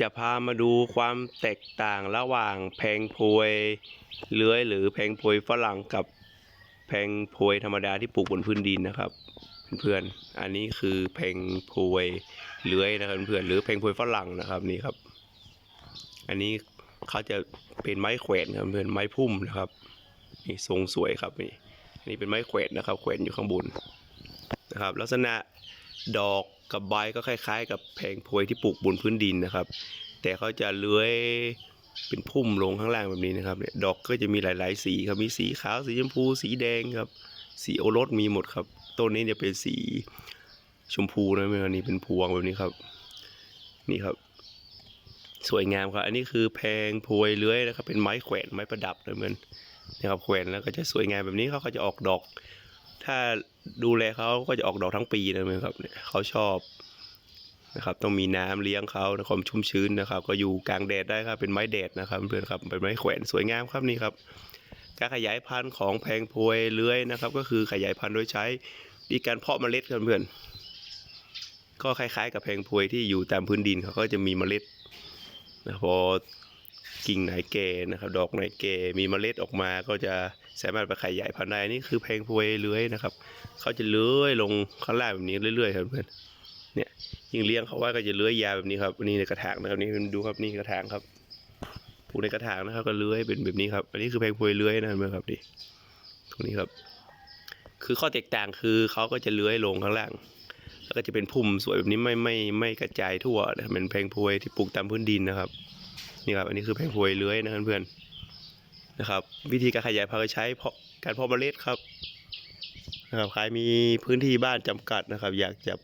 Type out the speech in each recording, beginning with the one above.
จะพามาดูความแตกต่างระหว่างแพงพวยเลื้อยหรือแพงพวยฝรั่งกับแพงพวยธรรมดาที่ปลูกบนพื้นดินนะครับ เพื่อนๆ อันนี้คือแพงพวยเลื้อยนะครับเพื่อนๆหรือแพงพวยฝรั่งนะครับนี่ครับ อันนี้เขาจะเป็นไม้แขวนครับเพื่อนไม้พุ่มนะครับนี่ทรงสวยครับนี่อันนี้เป็นไม้แขวนนะครับแขวนอยู่ข้างบนนะครับ ลักษณะดอก กับใบก็คล้าย ๆ กับแพงโพยที่ปลูกบนพื้นดินนะครับ แต่เขาจะเลื้อยเป็นพุ่มลงข้างล่างแบบนี้นะครับเนี่ยดอกก็จะมีหลาย ๆ สีครับมีสีขาวสีชมพู สีแดงครับ สีโอรสมีหมดครับต้นนี้จะเป็นสีชมพูนะเมื่อนี้เป็นพวงแบบนี้ครับ นี่ครับ สวยงามครับ อันนี้คือแพงพวยเลื้อยนะครับ เป็นไม้แขวนไม้ประดับนะเหมือนนะครับแขวนแล้วก็จะสวยงามแบบนี้เขาก็จะออกดอก ถ้า ดูแลเขาก็จะออกดอกทั้งปีนะครับเนี่ยเขาชอบนะครับ ต้องมีน้ำเลี้ยงเขาในความชุ่มชื้นนะครับ ก็อยู่กลางแดดได้ครับเป็นไม้แดดนะครับเพื่อนครับเป็นไม้แขวนสวยงามครับนี่ครับ การขยายพันธุ์ของแพงพวยเลื้อยนะครับ ก็คือขยายพันธุ์โดยใช้วิธีการเพาะเมล็ดครับเพื่อนก็คล้ายๆ กับแพงพวยที่อยู่ตามพื้นดินเขาก็จะมีเมล็ดนะพอกิ่งไหนแก่นะครับ ดอกไหนแก่มีเมล็ดออกมาก็จะ สามารถไปขยายพันธุ์ได้นี่คือแพงพวยเลื้อยนะครับเขาจะเลื้อยลงข้างล่างแบบนี้เรื่อยๆครับเพื่อนเนี่ยยิ่งเลี้ยงเขาไว่าก็จะเลื้อยยาวแบบนี้ครับนี่ในกระถางนะครับนี่ดูครับนี่กระถางครับปลูกในกระถางนะครับก็เลื้อยเป็นแบบนี้ครับอันนี้คือแพงพวยเลื้อยนะครับเพื่อนครับนี่ตรงนี้ครับ คือข้อแตกต่างคือเขาก็จะเลื้อยลงข้างล่างแล้วก็จะเป็นพุ่มสวยแบบนี้ไม่ไม่ไม่กระจายทั่วเป็นแพงพวยที่ปลูกตามพื้นดินนะครับนี่ครับอันนี้คือแพงพวยเลื้อยนะครับเพื่อน นะครับ วิธีการขยายพันธุ์ใช้เพาะการเพาะเมล็ดครับนะครับใครมีพื้นที่บ้านจำกัดนะครับ อยากจะ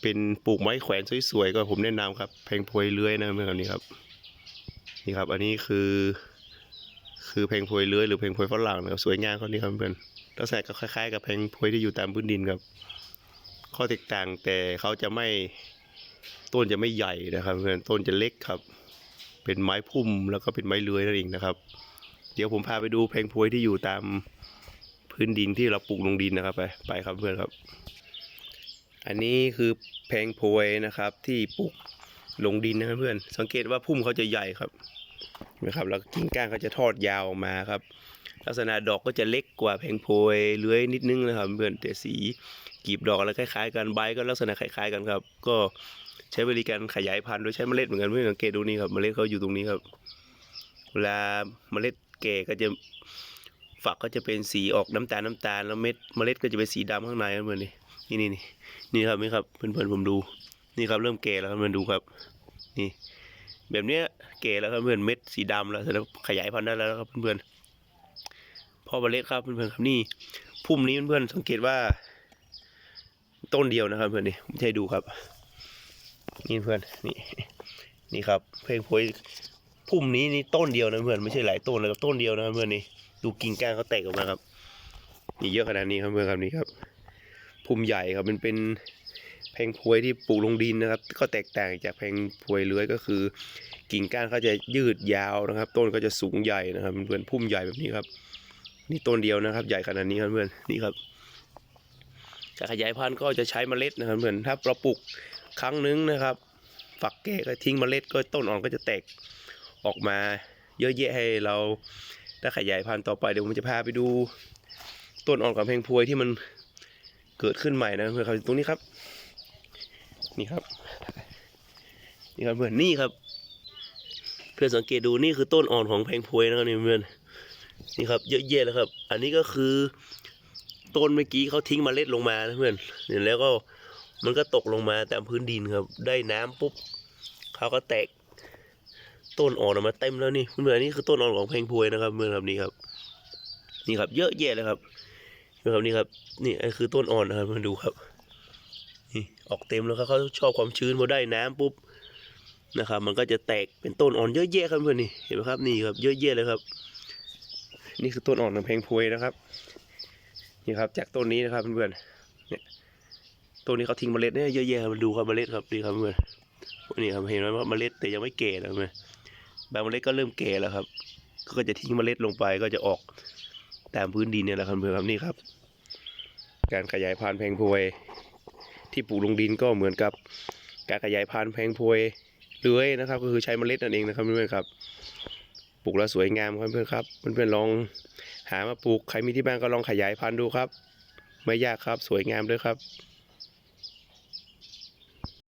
เป็นปลูกไม้แขวนสวยๆก็ผมแนะนำครับแพงพวยเลื้อยนะครับนี่ครับนี่ครับ อันนี้คือ คือแพงพวยเลื้อยหรือแพงพวยฝรั่งนะครับสวยงามเขานี่ครับเพื่อนลักษณะก็คล้ายๆ กับแพงพวยที่อยู่ตามพื้นดินครับ ข้อแตกต่างแต่เขาจะไม่ต้นจะไม่ใหญ่นะครับเพื่อนต้นจะเล็กครับ เป็นไม้พุ่มแล้วก็เป็นไม้เลื้อยนั่นเองนะครับ เดี๋ยวผมพาไปดูแพงพวยที่อยู่ตามพื้นดินที่เราปลูกลงดินนะครับไปไปครับเพื่อนครับ อันนี้คือแพงพวยนะครับที่ปลูกลงดินนะครับเพื่อน สังเกตว่าพุ่มเขาจะใหญ่ครับนะครับแล้วกิ่งก้านเขาจะทอดยาวออกมาครับ ลักษณะดอกก็จะเล็กกว่าแพงพวยเลื้อยนิดนึงนะครับเพื่อนแต่สีกลีบดอกอะไรคล้ายๆกันใบก็ลักษณะคล้ายๆกันครับ ก็ใช้บริการขยายพันธุ์โดยใช้เมล็ดเหมือนกันเพื่อนสังเกตดูนี่ครับเมล็ดเขาอยู่ตรงนี้ครับ เวลาเมล็ด แก่ก็จะฝักก็จะเป็นสีออกน้ำตาลน้ำตาลแล้วเม็ดเมล็ดก็จะเป็นสีดำข้างในครับเพื่อนนี่นี่นี่นี่ครับนี่ครับเพื่อนๆผมดู นี่ครับเริ่มแก่แล้วครับเพื่อนดูครับ นี่ แบบเนี้ยแก่แล้วครับเพื่อนเม็ดสีดำแล้วแสดงว่าขยายพันธุ์ได้แล้วครับเพื่อนๆพ่อเมล็ดครับเพื่อนๆครับนี่พุ่มนี้เพื่อนๆสังเกตว่า ต้นเดียวนะครับ เพื่อนนี่ไม่ใช่ดูครับ นี่เพื่อนนี่นี่ครับ เพลงโพย พุ่มนี้นี่ต้นเดียวนะเพื่อนไม่ใช่หลายต้นนะครับต้นเดียวนะเพื่อนนี่ดูกิ่งก้านเขาแตกออกมาครับนี่เยอะขนาดนี้ครับเพื่อนครับนี่ครับพุ่มใหญ่ครับมันเป็นเพงพวยที่ปลูกลงดินนะครับ ก็แตกต่างจากเพงพวยเลื้อยก็คือ กิ่งก้านเขาจะยืดยาวนะครับ ต้นก็จะสูงใหญ่นะครับเพื่อนพุ่มใหญ่แบบนี้ครับ นี่ต้นเดียวนะครับ ใหญ่ขนาดนี้ครับเพื่อนนี่ครับการขยายพันธุ์ก็จะใช้เมล็ดนะครับเพื่อนถ้าเราปลูกครั้งนึงนะครับ ฝักแก่ก็ทิ้งเมล็ดก็ต้นอ่อนก็จะแตก ออกมาเยอะแยะให้เราได้ขยายพันธุ์ต่อไปเดี๋ยวผมจะพาไปดู ต้นอ่อนกับเพลงพวยที่มันเกิดขึ้นใหม่นะเพื่อนครับตรงนี้ครับ นี่ครับ นี่ครับเพื่อนนี่ครับ เพื่อนสังเกตดูนี่คือต้นอ่อนของเพลงพวยนะครับนี่เพื่อนนี่ครับเยอะแยะเลยครับ อันนี้ก็คือต้นเมื่อกี้เขาทิ้งมเมล็ดลงมานะเพื่อนเห็นแล้วก็มันก็ตกลงมาตามพื้นดินครับ ได้น้ำปุ๊บเขาก็แตก ต้นอ่อนออกมาเต็มแล้วนี่เพื่อนๆนี่คือต้นอ่อนของเพลงพวยนะครับเพื่อนครับนี่ครับ นี่ครับ เยอะแยะเลยครับเพื่อนครับนี่ครับ นี่ไอ้คือต้นอ่อนนะครับมาดูครับ นี่ออกเต็มแล้วครับเขาชอบความชื้นพอได้น้ำปุ๊บนะครับ มันก็จะแตกเป็นต้นอ่อนเยอะแยะครับเพื่อนนี่เห็นไหมครับนี่ครับเยอะแยะเลยครับ นี่คือต้นอ่อนของเพลงพวยนะครับ นี่ครับ จากต้นนี้นะครับเพื่อนๆเนี่ยต้นนี้เขาทิ้งเมล็ดเนี่ยเยอะแยะมาดูครับเมล็ดครับนี่ครับเพื่อน นี่ครับเห็นไหมว่าเมล็ดแต่ยังไม่แก่นะเพื่อนบางเมล็ดก็เริ่มแก่แล้วครับ ก็จะทิ้งเมล็ดลงไปก็จะออกตามพื้นดินเนี่ยแหละครับเพื่อนครับนี่ครับ การขยายพันธุ์แพงพวย ที่ปลูกลงดินก็เหมือนกับ การขยายพันธุ์แพงพวยเลื้อยนะครับ ก็คือใช้เมล็ดนั่นเองนะครับเพื่อนๆครับปลูกแล้วสวยงามครับเพื่อนๆครับเพื่อนๆลองหามาปลูกใครมีที่บ้านก็ลองขยายพันธุ์ดูครับ ไม่ยากครับสวยงามด้วยครับ